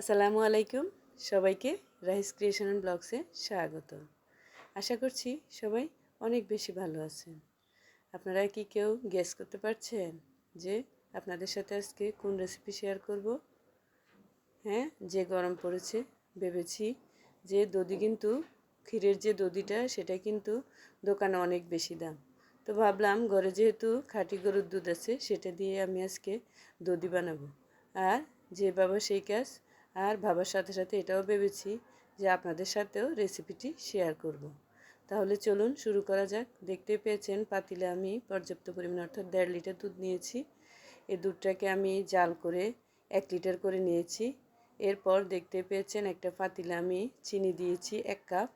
আসসালামু আলাইকুম। সবাইকে রাইস ক্রিয়েশন ব্লগসে স্বাগত। আশা করছি সবাই অনেক বেশি ভালো আছেন। আপনারা কি কেউ গেস করতে পারছেন যে আপনাদের সাথে আজকে কোন রেসিপি শেয়ার করব? হ্যাঁ যে গরম পড়েছে, ভেবেছি যে দধি কিন্তু, ক্ষীরের যে দধিটা, সেটা কিন্তু দোকানে অনেক বেশি দাম। তো ভাবলাম ঘরে যেহেতু খাঁটি গরুর দুধ আছে, সেটা দিয়ে আমি আজকে দধি বানাবো। আর যে বাবা সেই কাজ আর ভাবার সাথে সাথে এটাও ভেবেছি যে আপনাদের সাথেও রেসিপিটি শেয়ার করব। তাহলে চলুন শুরু করা যাক। দেখতে পেয়েছেন পাতিলে আমি পর্যাপ্ত পরিমাণ অর্থাৎ দেড় লিটার দুধ নিয়েছি। এই দুধটাকে আমি জাল করে এক লিটার করে নিয়েছি। এরপর দেখতে পেয়েছেন একটা পাতিলে আমি চিনি দিয়েছি এক কাপ,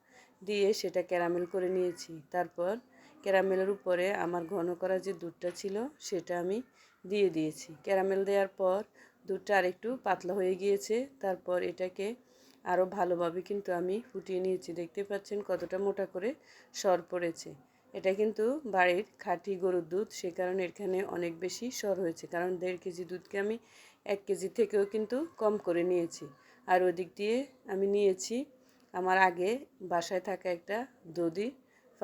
দিয়ে সেটা ক্যারামেল করে নিয়েছি। তারপর ক্যারামেলের উপরে আমার ঘন করা যে দুধটা ছিল, সেটা আমি দিয়ে দিয়েছি। ক্যারামেল দেওয়ার পর দুধটা আরেকটু পাতলা হয়ে গিয়েছে। তারপর এটাকে আরও ভালোভাবে কিন্তু আমি ফুটিয়ে নিয়েছি। দেখতে পাচ্ছেন কতটা মোটা করে সর পড়েছে। এটা কিন্তু বাড়ির খাঁটি গরুর দুধ, সে কারণে এখানে অনেক বেশি সর হয়েছে। কারণ দেড় কেজি দুধকে আমি এক কেজি থেকেও কিন্তু কম করে নিয়েছি। আর ওদিক দিয়ে আমি নিয়েছি আমার আগে বাসায় থাকা একটা দধি।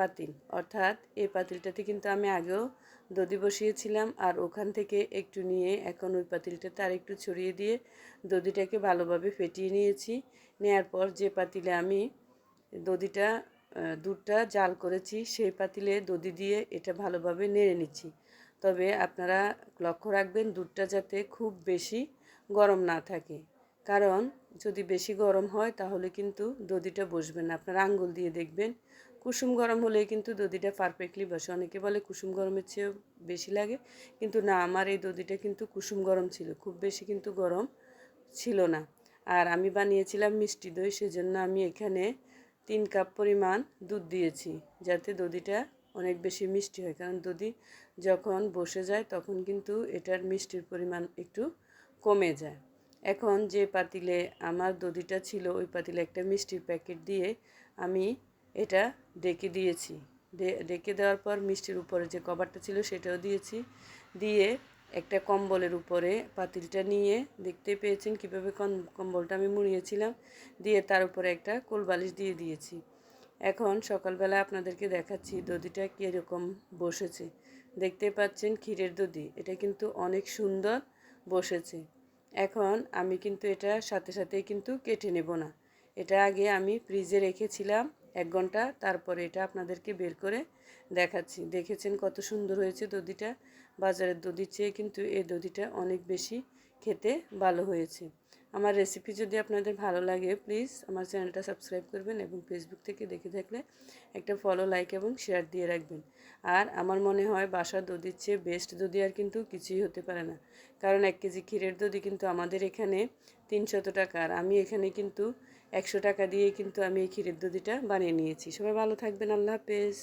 পাতিল। অর্থাৎ এই পাতিলটাতে কিন্তু আমি আগেও দধি বসিয়েছিলাম আর ওখান থেকে একটু নিয়ে এখন ওই পাতিলটাতে আর একটু ছড়িয়ে দিয়ে দধিটাকে ভালোভাবে ফেটিয়ে নিয়েছি। নেয়ার পর যে পাতিলে আমি দধিটা দুধটা জাল করেছি, সেই পাতিলে দধি দিয়ে এটা ভালোভাবে নেড়ে নিচ্ছি। তবে আপনারা লক্ষ্য রাখবেন দুধটা যাতে খুব বেশি গরম না থাকে। কারণ যদি বেশি গরম হয় তাহলে কিন্তু দধিটা বসবে না। আপনারা আঙ্গুল দিয়ে দেখবেন কুসুম গরম হলে কিন্তু দধিটা পারফেক্টলি বসে। অনেকে বলে কুসুম গরমের চেয়েও বেশি লাগে, কিন্তু না, আমার এই দধিটা কিন্তু কুসুম গরম ছিল, খুব বেশি কিন্তু গরম ছিল না। আর আমি বানিয়েছিলাম মিষ্টি দই, সেজন্য আমি এখানে তিন কাপ পরিমাণ দুধ দিয়েছি, যাতে দধিটা অনেক বেশি মিষ্টি হয়। কারণ দধি যখন বসে যায়, তখন কিন্তু এটার মিষ্টির পরিমাণ একটু কমে যায়। এখন যে পাতিলে আমার দধিটা ছিল, ওই পাতিলে একটা মিষ্টির প্যাকেট দিয়ে আমি এটা ডেকে দিয়েছি। ডেকে দেওয়ার পর মিষ্টির উপরে যে কভারটা ছিল সেটাও দিয়েছি। দিয়ে একটা কম্বলের উপরে পাতিলটা নিয়ে দেখতে পেয়েছেন কীভাবে কম্বলটা আমি মুড়িয়েছিলাম। দিয়ে তার উপরে একটা কোলবালিশ দিয়ে দিয়েছি। এখন সকালবেলা আপনাদেরকে দেখাচ্ছি দধিটা কীরকম বসেছে। দেখতে পাচ্ছেন ক্ষীরের দধি, এটা কিন্তু অনেক সুন্দর বসেছে। এখন আমি কিন্তু এটা সাথে সাথে কিন্তু কেটে নেব না। এটা আগে আমি ফ্রিজে রেখেছিলাম। এক ঘণ্টা, তারপরে এটা আপনাদেরকে বের করে দেখাচ্ছি। দেখেছেন কত সুন্দর হয়েছে দধিটা? বাজারের দধির চেয়ে কিন্তু এই দধিটা অনেক বেশি খেতে ভালো হয়েছে। আমার রেসিপি যদি আপনাদের ভালো লাগে প্লিজ আমার চ্যানেলটা সাবস্ক্রাইব করবেন এবং ফেসবুক থেকে দেখে থাকলে একটা ফলো লাইক এবং শেয়ার দিয়ে রাখবেন। আর আমার মনে হয় বাসার দধির চেয়ে বেস্ট দধি আর কিন্তু কিছুই হতে পারে না। কারণ এক কেজি ক্ষীরের দধি কিন্তু আমাদের এখানে তিনশত টাকার আমি এখানে কিন্তু একশো টাকা দিয়ে কিন্তু আমি এই ক্ষীরের দধিটা বানিয়ে নিয়েছি। সবাই ভালো থাকবেন। আল্লাহ হাফেজ।